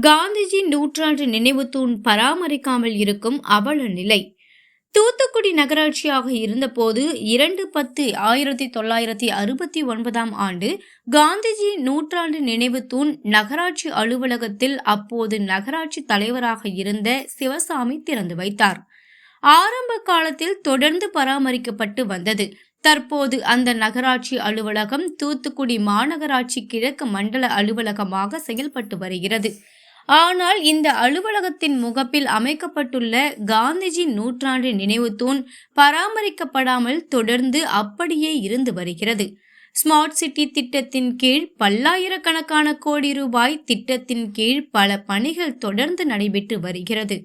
காந்திஜி நூற்றாண்டு நினைவு தூண் பராமரிக்காமல் இருக்கும் அவல நிலை. தூத்துக்குடி நகராட்சியாக இருந்தபோது இரண்டு பத்து ஆயிரத்தி தொள்ளாயிரத்தி அறுபத்தி ஒன்பதாம் ஆண்டு காந்திஜி நூற்றாண்டு நினைவு தூண் நகராட்சி அலுவலகத்தில் அப்போது நகராட்சி தலைவராக இருந்த சிவசாமி திறந்து வைத்தார். ஆரம்ப காலத்தில் தொடர்ந்து பராமரிக்கப்பட்டு வந்தது. தற்போது அந்த நகராட்சி அலுவலகம் தூத்துக்குடி மாநகராட்சி கிழக்கு மண்டல அலுவலகமாக செயல்பட்டு வருகிறது. ஆனால் இந்த அலுவலகத்தின் முகப்பில் அமைக்கப்பட்டுள்ள காந்திஜி நூற்றாண்டு நினைவு தூண் பராமரிக்கப்படாமல் தொடர்ந்து அப்படியே இருந்து வருகிறது. ஸ்மார்ட் சிட்டி திட்டத்தின் கீழ் பல்லாயிரக்கணக்கான கோடி ரூபாய் திட்டத்தின் கீழ் பல பணிகள் தொடர்ந்து நடைபெற்று வருகிறது.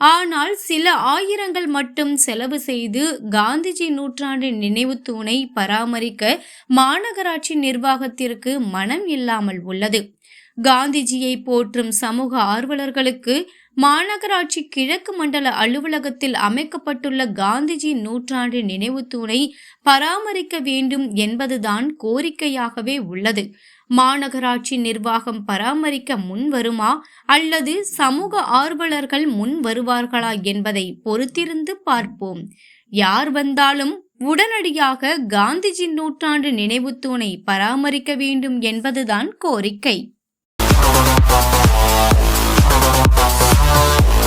ஆனால் சில ஆயிரங்கள் மட்டும் செலவு செய்து காந்திஜி நூற்றாண்டு நினைவு தூணை பராமரிக்க மாநகராட்சி நிர்வாகத்திற்கு மனம் இல்லாமல் உள்ளது. காந்திஜியை போற்றும் சமூக ஆர்வலர்களுக்கு மாநகராட்சி கிழக்கு மண்டல அலுவலகத்தில் அமைக்கப்பட்டுள்ள காந்திஜி நூற்றாண்டு நினைவு தூணை பராமரிக்க வேண்டும் என்பதுதான் கோரிக்கையாகவே உள்ளது. மாநகராட்சி நிர்வாகம் பராமரிக்க முன் வருமா அல்லது சமூக ஆர்வலர்கள் முன் வருவார்களா என்பதை பொறுத்திருந்து பார்ப்போம். யார் வந்தாலும் உடனடியாக காந்திஜி நூற்றாண்டு நினைவு தூணை பராமரிக்க வேண்டும் என்பதுதான் கோரிக்கை. Música